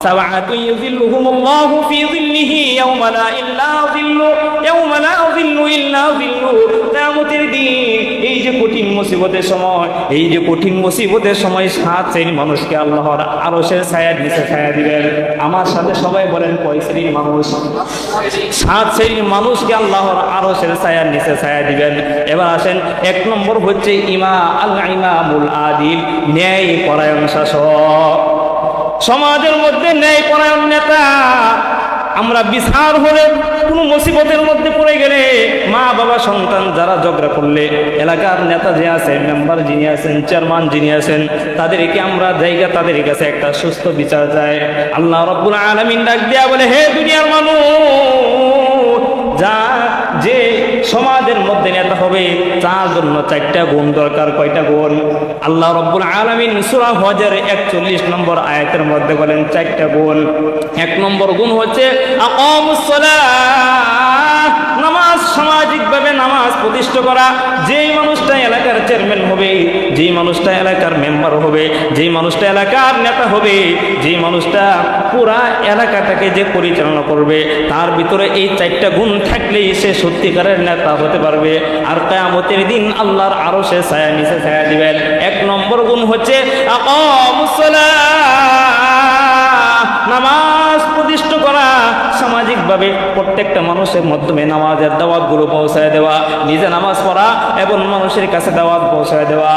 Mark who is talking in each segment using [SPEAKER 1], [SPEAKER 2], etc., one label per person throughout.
[SPEAKER 1] سبعة يظلهم الله في ظله يوم لا إلا ظل يوم لا ظل إلا ظل কিয়ামতের দিন এই যে কঠিন মুসিবতের সময় এই যে কঠিন মুসিবতের সময় সাত শ্রেণীর মানুষকে আল্লাহর আরশের ছায়ার নিচে ছায়া দিবেন আমার সাথে সবাই বলেন কয় শ্রেণীর মানুষ সাত শ্রেণীর মানুষকে আল্লাহর আরশের ছায়ার নিচে ছায়া দিবেন এবার আসেন এক নম্বর হচ্ছে ইমা আল ইমামুল আদিল ন্যায় পরায়ণ শাসক সমাজের মধ্যে ন্যায় পরায়ণ নেতা। আমরা বিছার হলে কোনো মুসিবতের মধ্যে পড়ে গেলে মা বাবা সন্তান যারা ঝগড়া করলে, এলাকার নেতা যে আছেন, মেম্বার যিনি আছেন, চেয়ারম্যান যিনি আছেন, তাদেরকে আমরা জায়গা, তাদের কাছে একটা সুস্থ বিচার চাই। আল্লাহ রব্বুল আলমিন ডাক দেয়া বলে, হে দুনিয়ার মানুষ, যা যে সমাজের মধ্যে নেতা হবে, তার জন্য চারটা গুণ দরকার। কয়টা গুণ? আল্লাহ রব্বুল আলমিন সুরা হজের একচল্লিশ নম্বর আয়াতের মধ্যে বলেন, চারটা গুণ। এক নম্বর গুণ হচ্ছে নামাজ সামাজিকভাবে নামাজ প্রতিষ্ঠা করা। যেই মানুষটা এলাকার চেয়ারম্যান হবে, যেই মানুষটা এলাকার মেম্বার হবে, যেই মানুষটা এলাকার নেতা হবে, যেই মানুষটা পুরা এলাকাটাকে যে পরিচালনা করবে, তার ভিতরে এই চারটা গুণ থাকলেই সে সত্যিকারের নেতা হতে পারবে। আর কেয়ামতের দিন আল্লাহর আরও সে ছায়া নিচে ছায়া দিবেন। এক নম্বর গুণ হচ্ছে নামাজ। সামাজিকভাবে প্রত্যেকটা মানুষের মাধ্যমে নামাজের দাওয়াতগুলো পৌঁছায় দেওয়া, নিজে নামাজ পড়া এবং মানুষের কাছে দাওয়াত পৌঁছায় দেওয়া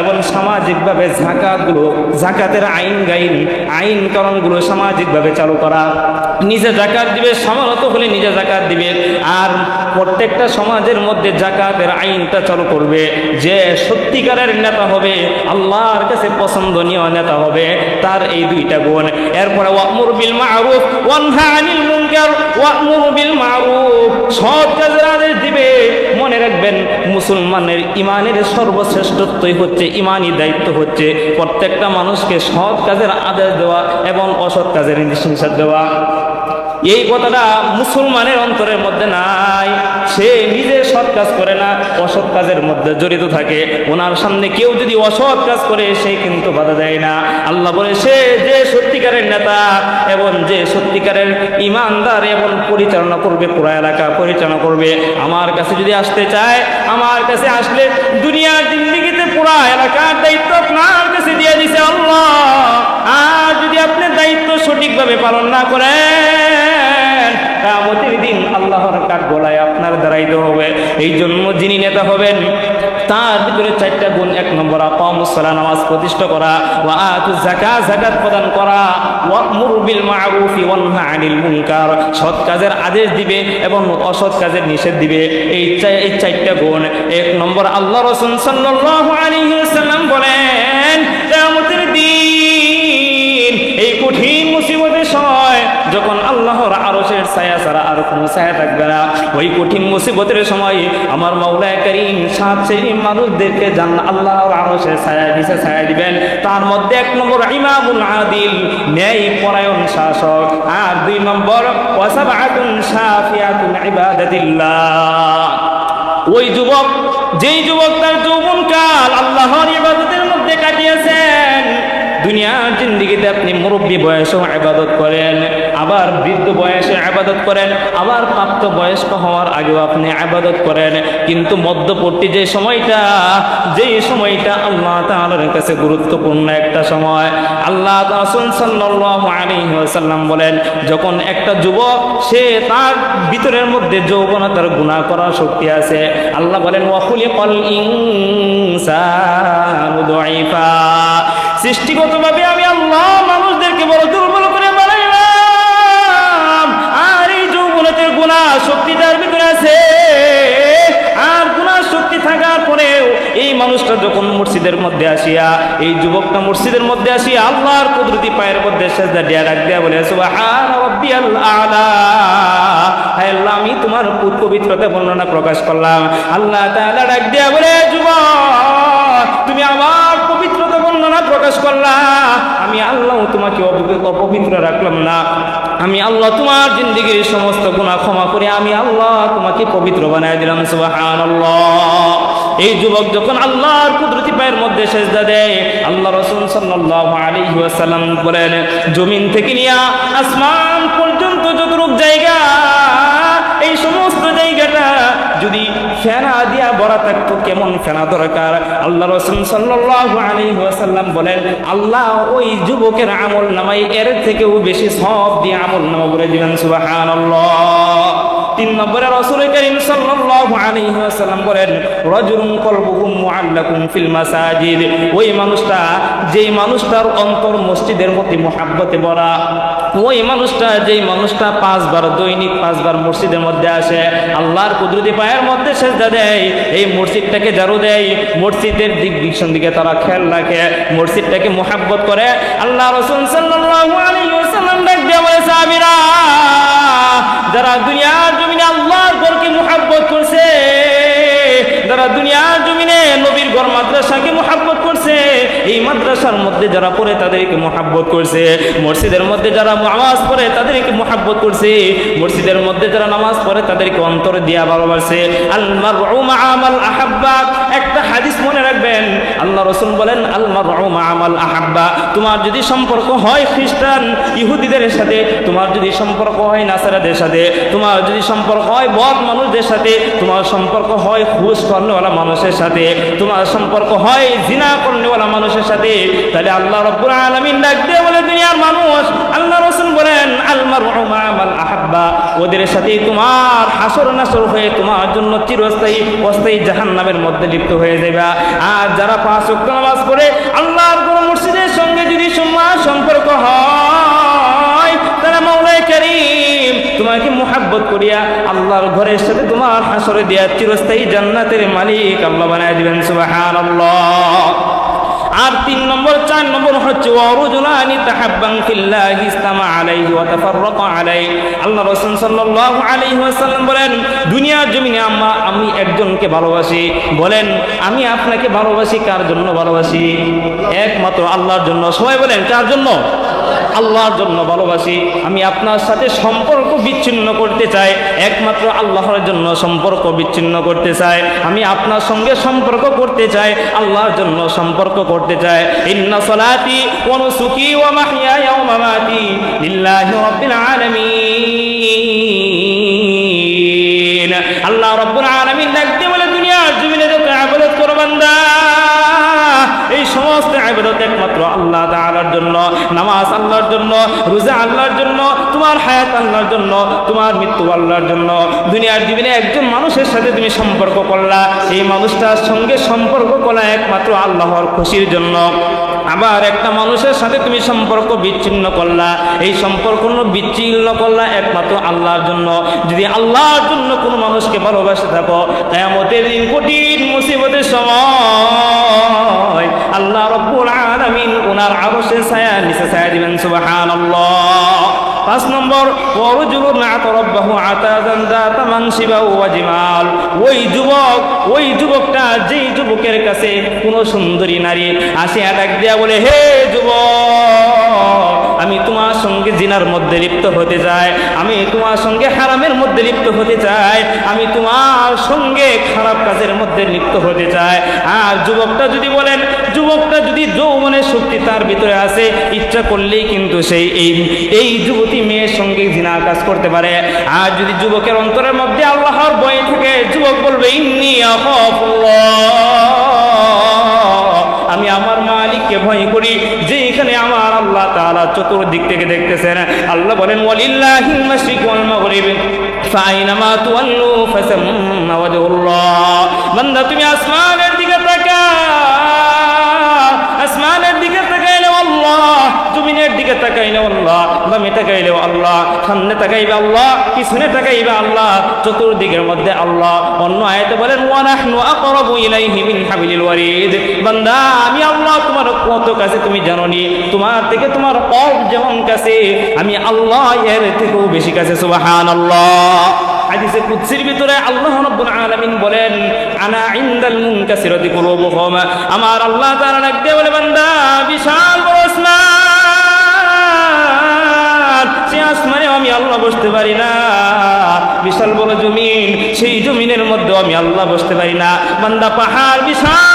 [SPEAKER 1] এবং সামাজিকভাবে জাকাতগুলো জাকাতের আইন গাইন, আইন কারণগুলো সামাজিকভাবে চালু করা। নিজে জাকাত দিবে, সমানত হলে নিজে জাকাত দিবে আর প্রত্যেকটা সমাজের মধ্যে জাকাতের আইনটা চালু করবে। যে সত্যিকারের নেতা হবে, আল্লাহর কাছে পছন্দনীয় নেতা হবে, তার এই দুইটা গুণ। এরপরে ওয়ামুর বিল মারুফ, ওয়ানহা আনিল মুনকার, ওয়ামুর বিল মারুফ। সৎ কাজের আদেশ দিবে, মনে রাখবেন, মুসলমানের ইমানের সর্বশ্রেষ্ঠত্বই হচ্ছে, ইমানই দায়িত্ব হচ্ছে। প্রত্যেকটা মানুষকে সৎ কাজের আদেশ দেওয়া এবং অসৎ কাজের নিষেধ দেওয়া। এই কথাটা মুসলমানের অন্তরের মধ্যে নাই। সে নিজে সৎ কাজ করে না, অসৎ কাজের মধ্যে জড়িত থাকে। ওনার সামনে কেউ যদি অসৎ কাজ করে, সে কিন্তু বাধা দেয় না। আল্লাহ বলে, সে যে সত্যিকারের নেতা এবং যে সত্যিকারের ইমানদার এবং পরিচালনা করবে, পুরা এলাকা পরিচালনা করবে। আমার কাছে যদি আসতে চায়, আমার কাছে আসলে দুনিয়ার জিন্দিগিতে পুরা এলাকার দায়িত্ব আপনার কাছে দিয়ে দিছে আল্লাহ। আর যদি আপনি দায়িত্ব সঠিকভাবে পালন না করেন কামতের দিন আল্লাহর কাঠ গলায় আপনার দাঁড়াইতে হবে। এই জন্য যিনি নেতা হবেন, তার ভিতরে চারটা গুণ। এক নম্বর আকামুসসালাহ নামাজ প্রতিষ্ঠা করা, ওয়া আতু যাকাত যাকাত প্রদান করা ওয়া মুরবিল মারুফি ওয়া মুনকার। সৎ কাজের আদেশ দিবে এবং অসৎ কাজের নিষেধ দিবে। এই এই চারটা গুণ। এক নম্বর, আল্লাহ রাসূল সাল্লাল্লাহু আলাইহি ওয়াসাল্লাম বলেন, কিয়ামতের দিন এই কঠিন মুসিবতের সময় যখন আল্লাহর আরশের ছায়া ছাড়া আর কোনো ছায়া থাকবে না, ওই কঠিন মুসিবতের সময় আমার মাওলা করিম সাত মানুষদেরকে জান আল্লাহর আরশের ছায়া, নিচে ছায়া দিবেন। তার মধ্যে এক নম্বর ইমামুল আদিল, ন্যায় পরায়ণ শাসক। আর দুই নম্বর, ওয়াসাবাতুন শাফিয়াতুন ইবাদাতিল্লাহ। ওই যুবক, যেই যুবক তার যৌবনকাল আল্লাহর ইবাদতের মধ্যে কাটিয়েছেন দুনিয়ার জিন্দিগিতে আপনি মুরব্বী বয়সেও আবাদত করেন, আবার বৃদ্ধ বয়সে আবাদত করেন, আবার প্রাপ্ত বয়স্ক হওয়ার আগেও আপনি আবাদত করেন। কিন্তু মধ্যবর্তী যে সময়টা, যেই সময়টা আল্লাহ তাআলার কাছে গুরুত্বপূর্ণ একটা সময়, আল্লাহ ওয়াসাল্লাম বলেন, যখন একটা যুবক, সে তার ভিতরের মধ্যে যৌবনতার গুণা করার শক্তি আছে। আল্লাহ বলেন ওয়াখুলিকাল ইনসানু দাঈফা সৃষ্টিগতভাবে আমি আল্লাহ মানুষদেরকে বড় দুর্বল করে বানাইলাম। আর এই যৌবনতের গুণা শক্তি তার ভিতরে আছে, আর শক্তি থাকার পরেও এই মানুষটা যখন মধ্যে আসিয়া, এই যুবকটা মধ্যে আল্লাহর পায়ের মধ্যে দিয়া ডাক দেয়া বলে আল্লাহ, আমি তোমার পবিত্রতা বর্ণনা প্রকাশ করলাম। আল্লাহ ডাক দেয়া বলে, যুবক, তুমি আমার আমি আল্লাহ তোমাকে অপবি- অপবিত্র রাখলাম না। আমি আল্লাহ তোমার জিন্দগির সমস্ত গুণা ক্ষমা করে আমি আল্লাহ তোমাকে পবিত্র দিলাম, সুবহানাল্লাহ। এই যুবক যখন আল্লাহর কুদরতি পায়ের মধ্যে সেজদা দেয়, আল্লাহ রসুল আলাইহি ওয়াসাল্লাম বলেন, জমিন থেকে নিয়ে আসমান পর্যন্ত যতটুক জায়গা, এই সমস্ত জায়গাটা যদি ফেনা দিয়া বড়া থাকতো, কেমন ফেনা দরকার? আল্লাহ রসুল সাল্লাহ আলী ওয়াসাল্লাম বলেন, আল্লাহ ওই যুবকের আমল নামাই এর থেকেও বেশি সব দিয়ে আমল নামা করে দিবেন, সুবহানাল্লাহ। তিন নম্বরে রসুল করিম সাল্লাল্লাহু আলাইহি ওয়াসাল্লাম বলেন, রাজুলুন কলবুহু মুআল্লাকুম ফিল মাসাজিদ। ওই মানুষটা, যেই মানুষটার অন্তর মসজিদের প্রতি মহাব্বতে ভরা, ওই মানুষটা, যেই মানুষটা পাঁচবার দৈনিক, পাঁচবার মসজিদের মধ্যে আসে, আল্লাহর কুদরতি পায়ের মধ্যে সেজদা দেয়, এই মসজিদটাকে জারু দেয়, মসজিদের দিক দিকশন দিকে তারা খেয়াল রাখে, মসজিদটাকে মোহাব্বত করে, আল্লাহ রসুল সাল্লাল্লাহু আলাইহি ডাক যারা দুনিয়ার আল্লাহর ঘরকে মোহাব্বত করছে। যারা দুনিয়ার জমিনে নবীর ঘর মাদ্রাসাকে মোহাব্বত করছে, এই মাদ্রাসার মধ্যে যারা পড়ে তাদেরকে মোহাব্বত করছে। মসজিদের মধ্যে যারা নামাজ পড়ে তাদেরকে মোহাব্বত করছে। মসজিদের মধ্যে যারা নামাজ পড়ে তাদেরকে অন্তর দিয়া ভালোবাসে। আমাল একটা হাদিস মনে রাখবেন আল্লাহ রসুল বলেন আলমার আমাল আহাব্বা। তোমার যদি সম্পর্ক হয় খ্রিস্টান, ইহুদিদের সাথে, তোমার যদি সম্পর্ক হয় নাসারাদের সাথে, তোমার যদি সম্পর্ক হয় বদ মানুষদের সাথে, তোমার সম্পর্ক হয় খুশ করনেওয়ালা মানুষের সাথে, তোমার সম্পর্ক হয় জিনা করনেওয়ালা মানুষের সাথে, তাহলে আল্লাহ রব্বুল আলমিন ডাক দিয়ে বলে, দুনিয়ার মানুষ, আল্লাহ রসুল ওদের সাথে তোমার হাসর নাসর হয়ে তোমার জন্য চিরস্থায়ী, অস্থায়ী জাহান নামের মধ্যে লিপ্ত হয়ে যাবে আর যারা পাঁচ ওয়াক্ত নামাজ পড়ে, আল্লাহর কোন মসজিদের সঙ্গে যদি তোমার সম্পর্ক হয়, তারা মাওলাই করিম তোমাকে মোহাব্বত করিয়া আল্লাহর ঘরের সাথে তোমার হাসরে দিয়া চিরস্থায়ী জান্নাতের মালিক আল্লাহ বানায় দিবেন, সুবহানাল্লাহ। আর তিন নম্বর, চার নম্বর হচ্ছে ওয়ারুজুলানি তাহাব্বান ফিল্লাহি ইসতামা আলাইহি ওয়া তাফাররাকা আলাইহি আল্লাহ রাসূল সাল্লাল্লাহু আলাইহি ওয়াসাল্লাম বলেন, দুনিয়ার জমিনে আম্মা আমি একজনকে ভালোবাসি। বলেন, আমি আপনাকে ভালোবাসি, কার জন্য ভালোবাসি? একমাত্র আল্লাহর জন্য। সবাই বলেন, কার জন্য? আল্লাহর জন্য ভালোবাসি। আমি আপনার সাথে সম্পর্ক বিচ্ছিন্ন করতে চাই। একমাত্র আল্লাহর জন্য সম্পর্ক বিচ্ছিন্ন করতে চাই। আমি আপনার সঙ্গে সম্পর্ক করতে চাই। আল্লাহর জন্য সম্পর্ক করতে চাই। ইন্না সলাতি ওয়া নুসুকি ওয়া মাহইয়ায়া ওয়া মামাতি লিল্লাহি রাব্বিল আলামিন। নামাজ আল্লাহর জন্য, রোজা আল্লাহর জন্য, তোমার হায়াত আল্লাহর জন্য, তোমার মৃত্যু আল্লাহর জন্য, দুনিয়ার জীবনে একজন মানুষের সাথে তুমি সম্পর্ক করলা। এই মানুষটার সঙ্গে সম্পর্ক করা একমাত্র আল্লাহর খুশির জন্য। আবার একটা মানুষের সাথে তুমি সম্পর্ক বিচ্ছিন্ন করলা। এই সম্পর্ক বিচ্ছিন্ন করলা একমাত্র আল্লাহর জন্য। যদি আল্লাহর জন্য কোনো মানুষকে ভালোবাসে থাকো তাই দিন কঠিন মুসিবতের সময় আল্লাহ ওনার আরশের ছায়া, নিচে ছায়া দিবেন সুবাহান পাঁচ নম্বর ওই যুবক, ওই যুবকটা যেই যুবকের কাছে কোনো সুন্দরী নারী আসিয়া ডাক দিয়া বলে, হে যুবক! আমি তোমার সঙ্গে জিনার মধ্যে লিপ্ত হতে চাই। আমি তোমার সঙ্গে হারামের মধ্যে লিপ্ত হতে চাই। আমি তোমার সঙ্গে খারাপ কাজের মধ্যে লিপ্ত হতে চাই। আর যুবকটা যদি বলেন, যুবকটা যদি যৌবনের শক্তি তার ভিতরে আছে ইচ্ছা করলেই কিন্তু সেই এই এই যুবতী মেয়ের সঙ্গে জিনার কাজ করতে পারে। আর যদি যুবকের অন্তরের মধ্যে আল্লাহর ভয় থাকে, যুবক বলবে, ইন্নি আমি আমার মালিককে ভয় করি যে এখানে আমার আল্লাহ তাআলা চতুর্দিক থেকে দেখতেছেন। আল্লাহ বলেন ওয়ালিল্লাহিল মাশরিক ওয়াল মাগরিব, ফাইনামা তুওয়াল্লু ফাসাম্মা ওয়াজহুল্লাহ। বান্দা, তুমি আসমানের দিকে জমিনের দিকে তাকাইলে আল্লাহ, বামে তাকাইলে আল্লাহ, সামনে তাকাইবে আল্লাহ, পিছনে তাকাইবে আল্লাহ, চতুর্দিকের মধ্যে আল্লাহ। অন্য আয়াতে বলেন ওয়ানাহনু আকরাবু ইলাইহি মিন হাবিলিল ওয়ারিদ। বান্দা, আমি আল্লাহ তোমার কত কাছে, তুমি জানো নি তোমার থেকে তোমার কব যেমন কাছে, আমি আল্লাহ এর থেকেও বেশি কাছে, সুবহানাল্লাহ। হাদিসে কুদসির ভিতরে আল্লাহ রাব্বুল আলামিন বলেন, আনা ইনদাল মুনকাসিরাতি কুলুবুহুম। আমার আল্লাহ তাআলা ডাক বলে, বান্দা, বিশাল বড় আসমান। সে আসমানে আমি আল্লাহ বসতে পারি না। বিশাল বড় জমিন, সেই জমিনের মধ্যে আমি আল্লাহ বসতে পারি না। বান্দা পাহাড়, বিশাল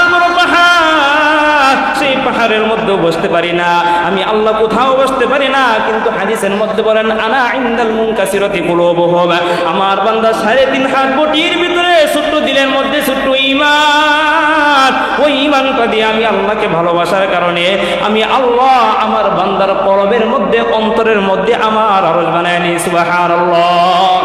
[SPEAKER 1] পাহাড়ের মধ্যেও বসতে পারি না। আমি আল্লাহ কোথাও বসতে পারি না, কিন্তু হাদিসের মধ্যে বলেন, আনা ইন্দাল মুনকাসিরতি কুলুবুহুম। আমার বান্দা সাড়ে তিন হাত বটির ভিতরে ছোট্ট দিলের মধ্যে ছোট্ট ঈমান। ওই ঈমানটা দিয়ে আমি আল্লাহকে ভালোবাসার কারণে আমি আল্লাহ আমার বান্দার পরবের মধ্যে, অন্তরের মধ্যে আমার আরজ বানায় নি সুবহানাল্লাহ।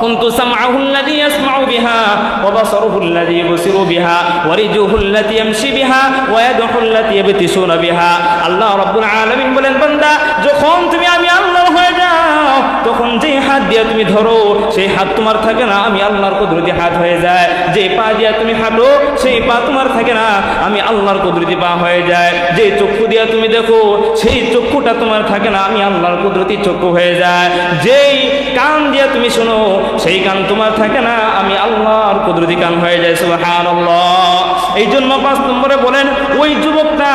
[SPEAKER 1] كنت سمعه الذي يسمع بها وبصره الذي يبصر بها ورجله التي يمشي بها ويده التي يبتسون بها আল্লাহ রাব্বুল আলামিন বলেন বান্দা যখন তুমি আমি আল্লাহর হয়ে যাও তখন যে হাত দিয়ে তুমি ধরো, সেই হাত তোমার থাকে না, আমি আল্লাহর কুদরতি হাত হয়ে যায়। যে পা দিয়া তুমি হাঁটো, সেই পা তোমার থাকে না, আমি আল্লাহর কুদরতি পা হয়ে যায়। যে চক্ষু দিয়া তুমি দেখো, সেই চক্ষুটা তোমার থাকে না, আমি আল্লাহর কুদরতি চক্ষু হয়ে যায়। যেই কান দিয়া তুমি শোনো, সেই কান তোমার থাকে না, আমি আল্লাহর কুদরতি কান হয়ে যায়, সুবহানাল্লাহ। এই জন্য পাঁচ নম্বরে বলেন, ওই যুবকটা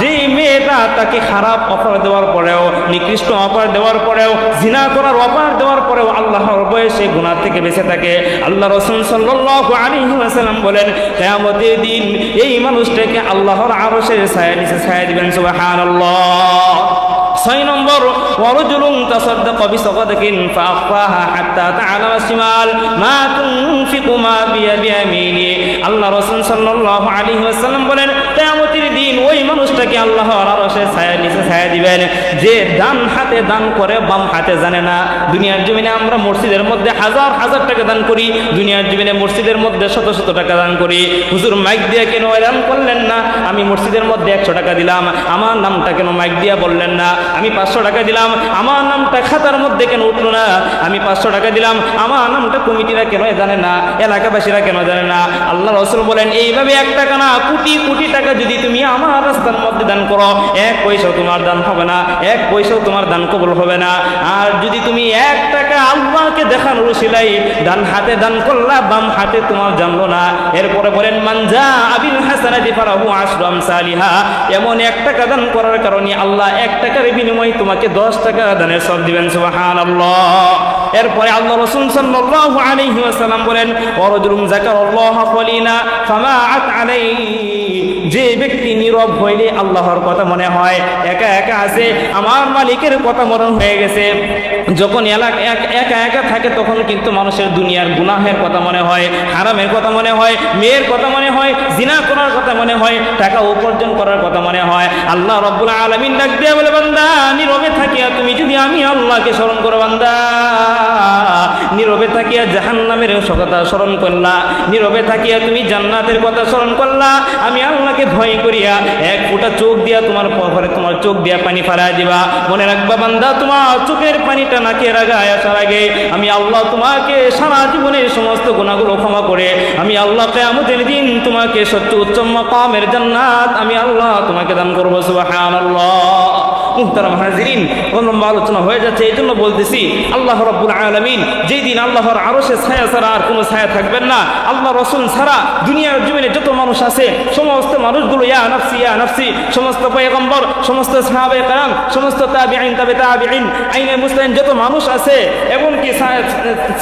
[SPEAKER 1] যেই মেয়েটা তাকে খারাপ অফার দেওয়ার পরেও, নিকৃষ্ট অফার দেওয়ার পরেও, জিনা করার অফার দেওয়ার পরেও আল্লাহর বয়সে গুণা থেকে বেঁচে থাকে। আল্লাহ রসুল সাল্লাল্লাহু আলাইহি ওয়াসাল্লাম বলেন, কিয়ামতের দিন এই মানুষটাকে আল্লাহর আরশের ছায়া নিচে ছায়া দিবেন, সুবহানাল্লাহ। ছয় নম্বর, ওয়ারজুলুন তাসাদ্দাকা বিসাদাকিন ফাআখফাহা হাত্তা তাআলামা সিমাল মা তুনফিকু মা বিয়ামিনি। আল্লাহ রাসূল সাল্লাল্লাহু আলাইহি ওয়াসাল্লাম বলেন, কিয়ামতের দিন ওই মানুষটাকে আল্লাহর আরশের ছায়া, নিচে ছায়া দিবেন। যে ডান হাতে দান করে, বাম হাতে জানে না। দুনিয়ার জমিনে আমরা মসজিদের মধ্যে হাজার হাজার টাকা দান করি। দুনিয়ার জমিনে মসজিদের মধ্যে শত শত টাকা দান করি। হুজুর মাইক দিয়ে কেন এলান করলেন না? আমি মসজিদের মধ্যে একশো টাকা দিলাম। আমার নামটা কেন মাইক দিয়ে বললেন না? আমি পাঁচশো টাকা দিলাম। আমার নামটা খাতার মধ্যে কেন উঠল না? আমি পাঁচশো টাকা দিলাম। আমার নামটা কমিটিরা কেন জানে না? এলাকাবাসীরা কেন জানে না? আল্লাহ রসুল বলেন, এইভাবে এক টাকা না, কোটি কোটি টাকা যদি তুমি আমার রাস্তার মধ্যে দান করো। এক পয়সাও তোমার দান হবে না, এক পয়সাও তোমার দান কবল হবে না। আর যদি তুমি এক টাকা আল্লাহকে দেখানোর সিলাই ডান হাতে দান করলা, বাম হাতে তোমার জানলো না। এরপরে বলেন মানজা আবিল ফারাহু আশরাম সালিহা। এমন এক টাকা দান করার কারণে আল্লাহ এক টাকার বিনিময়ে তোমাকে দশ টাকা দানের সব দিবেন, সুবহানাল্লাহ। এরপরে আল্লাহ রাসূল সাল্লাল্লাহু আলাইহি ওয়াসাল্লাম বলেন, ওয়ারজুলুম যাকারাল্লাহ কলিনা ফামাআত আলাইহি যে ব্যক্তি নীরব হইলে আল্লাহর কথা মনে হয়, একা একা আছে, আমার মালিকের কথা মরণ হয়ে গেছে। যখন এলাকা একা একা থাকে, তখন কিন্তু মানুষের দুনিয়ার গুনাহের কথা মনে হয়, হারামের কথা মনে হয়, মেয়ের কথা মনে হয়, জিনা করার কথা মনে হয়, টাকা উপার্জন করার কথা মনে হয়। আল্লাহ রব্বুল আলমিন ডাক দিয়ে বলে, বান্দা, নীরবে থাকিয়া তুমি যদি আমি আল্লাহকে স্মরণ করো, বান্দা। নীরবে থাকিয়া জাহান্নামের কথা স্মরণ করলা। নীরবে থাকিয়া তুমি জান্নাতের কথা স্মরণ করলা। আমি আল্লাহকে ভয় করিয়া এক ফোঁটা চোখ দিয়া তোমার পরে তোমার চোখ দিয়া পানি ফারা দিবা। মনে রাখবা বান্দা, তোমার চোখের পানিটা নাকে রাগায় আসার আগে আমি আল্লাহ তোমাকে সারা জীবনের সমস্ত গুণাগুলো ক্ষমা করে, আমি আল্লাহ কেয়ামতের দিন তোমাকে সত্য উচ্চম মাকামের জান্নাত আমি আল্লাহ তোমাকে দান করব, সুবহানাল্লাহ। মুহতারাম হাজিরিন লম্বা আলোচনা হয়ে যাচ্ছে এই জন্য বলতেছি, আল্লাহ রব্বুল আলমিন যেই দিন আল্লাহর আরশে ছায়া ছাড়া আর কোনো ছায়া থাকবেন না। আল্লাহ রসুল ছাড়া দুনিয়ার জমিনে যত মানুষ আছে, সমস্ত মানুষগুলো, ইয়া নাফসি ইয়া নাফসি, সমস্ত পয়গম্বর, সমস্ত সাহাবে কালাম সমস্ত তাবি আইন তাবে তাবি আইন আইনে মুসলিম যত মানুষ আছে, এমনকি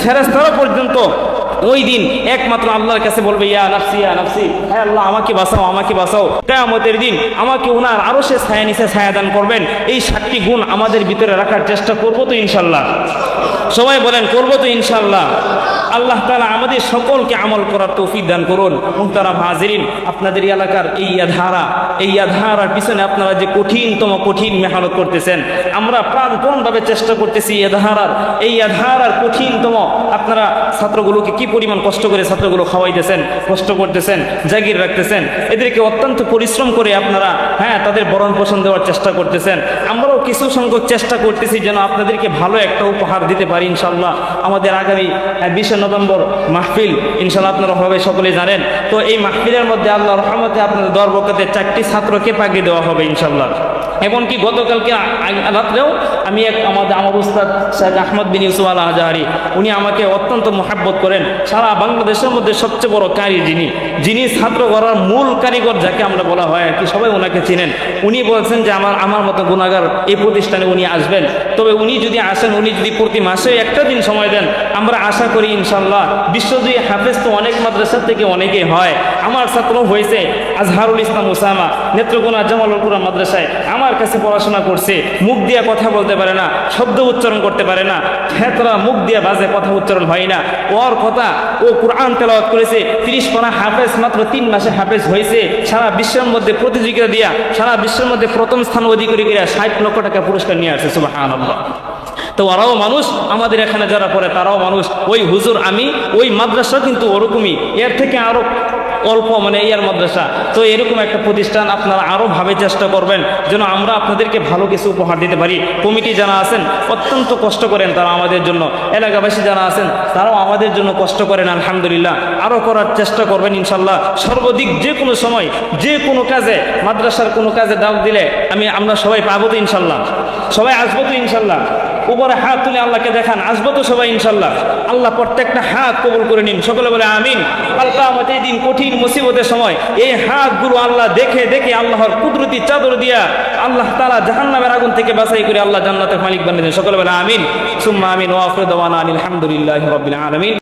[SPEAKER 1] ছেড়াস্তরা পর্যন্ত ওই দিন একমাত্র আল্লাহর কাছে বলবে, ইয়া নাফসি ইয়া নাফসি হ্যাঁ আল্লাহ, আমাকে বাঁচাও আমাকে বাঁচাও। কেয়ামতের দিন আমাকে ওনার আরও সে ছায়া নিচে ছায়া দান করবেন। এই সাতটি গুণ আমাদের ভিতরে রাখার চেষ্টা করব তো ইনশাল্লাহ। সবাই বলেন, করব তো ইনশাল্লাহ। আল্লাহ তালা আমাদের সকলকে আমল করার তৌফিক দান করুন। মুহতারাম হাজিরিন, আপনাদের এলাকার এই ধারা এই ধারার পিছনে আপনারা যে কঠিনতম, কঠিন মেহনত করতেছেন, আমরা প্রাণপণভাবে চেষ্টা করতেছি এ ধারার এই ধারার কঠিনতম আপনারা ছাত্রগুলোকে কি পরিমাণ কষ্ট করে ছাত্রগুলো খাওয়াইতেছেন, কষ্ট করতেছেন, জাগির রাখতেছেন, এদেরকে অত্যন্ত পরিশ্রম করে আপনারা হ্যাঁ তাদের বরণ পোষণ দেওয়ার চেষ্টা করতেছেন। আমরাও কিছু সংখ্যক চেষ্টা করতেছি যেন আপনাদেরকে ভালো একটা উপহার দিতে পারি ইনশাল্লাহ আমাদের আগামী বিশে নভেম্বর মাহফিল ইনশাল্লাহ আপনারা হবে সকলে জানেন। তো এই মাহফিলের মধ্যে আল্লাহ রহমতে আপনাদের দরবকাতে চারটি ছাত্রকে পাকিয়ে দেওয়া হবে ইনশাল্লাহ এমনকি গতকালকে রাত্রেও আমি এক আমাদের আমার উস্তাদ শেখ আহমদ বিন ইউসুফ আল উনি আমাকে অত্যন্ত মহাব্বত করেন। সারা বাংলাদেশের মধ্যে সবচেয়ে বড় কারি যিনি যিনি ছাত্র করার মূল কারিগর যাকে আমরা বলা হয় আর কি, সবাই ওনাকে চিনেন। উনি বলছেন যে আমার আমার মতো গুণাগার এই প্রতিষ্ঠানে উনি আসবেন। তবে উনি যদি আসেন, উনি যদি প্রতি মাসে একটা দিন সময় দেন, আমরা আশা করি ইনশাল্লাহ বিশ্বজয়ী হাফেজ তো অনেক মাদ্রাসার থেকে অনেকেই হয়। আমার ছাত্র হয়েছে আজহারুল ইসলাম ওসামা, নেত্রকোনা জামালপুরা মাদ্রাসায়। আমার কাছে পড়াশোনা করছে, মুখ দিয়ে কথা বলতে পারে না, শব্দ উচ্চারণ করতে পারে না খেতরা মুখ দিয়ে বাজে কথা উচ্চারণ হয় না। ওর কথা ও কোরআন তেলাওয়াত করেছে, তিরিশ পানা হাফেজ, মাত্র তিন মাসে হাফেজ হয়েছে। সারা বিশ্বের মধ্যে প্রতিযোগিতা দিয়া, সারা বিশ্বের মধ্যে প্রথম স্থান অধিকারী করে ষাট লক্ষ টাকা পুরস্কার নিয়ে আসছে সুবাহ তো ওরাও মানুষ, আমাদের এখানে যারা পড়ে তারাও মানুষ। ওই হুজুর আমি, ওই মাদ্রাসা কিন্তু ওরকমই। এর থেকে আরও অল্প মানে ইয়ার মাদ্রাসা। তো এরকম একটা প্রতিষ্ঠান আপনারা আরও ভাবে চেষ্টা করবেন, যেন আমরা আপনাদেরকে ভালো কিছু উপহার দিতে পারি। কমিটি যারা আছেন, অত্যন্ত কষ্ট করেন তারা আমাদের জন্য। এলাকাবাসী যারা আছেন, তারাও আমাদের জন্য কষ্ট করেন, আলহামদুলিল্লাহ। আরও করার চেষ্টা করবেন ইনশাল্লাহ সর্বাধিক যে কোনো সময়, যে কোনো কাজে, মাদ্রাসার কোনো কাজে ডাক দিলে আমি, আমরা সবাই পাবো তো ইনশাল্লাহ সবাই আসব তো ইনশাল্লাহ উপরে হাত তুলে আল্লাহকে দেখান, আসব তো সবাই ইনশাল্লাহ। আল্লাহ প্রত্যেকটা হাত কবুল করে নিন, সকলে বলে আমিন। আল্লাহ আমাদের দিন কঠিন মুসিবতের সময় এই হাত গুরু আল্লাহ দেখে দেখে আল্লাহর কুদরতি চাদর দিয়া আল্লাহ তালা জাহান্নামের আগুন থেকে বাছাই করে আল্লাহ জান্নাতের মালিক বানিয়ে দেন, সকলে বলে আমিন। সুম্মা আমিন ওয়াফরদান আলহামদুলিল্লাহ রবিল আলমিন।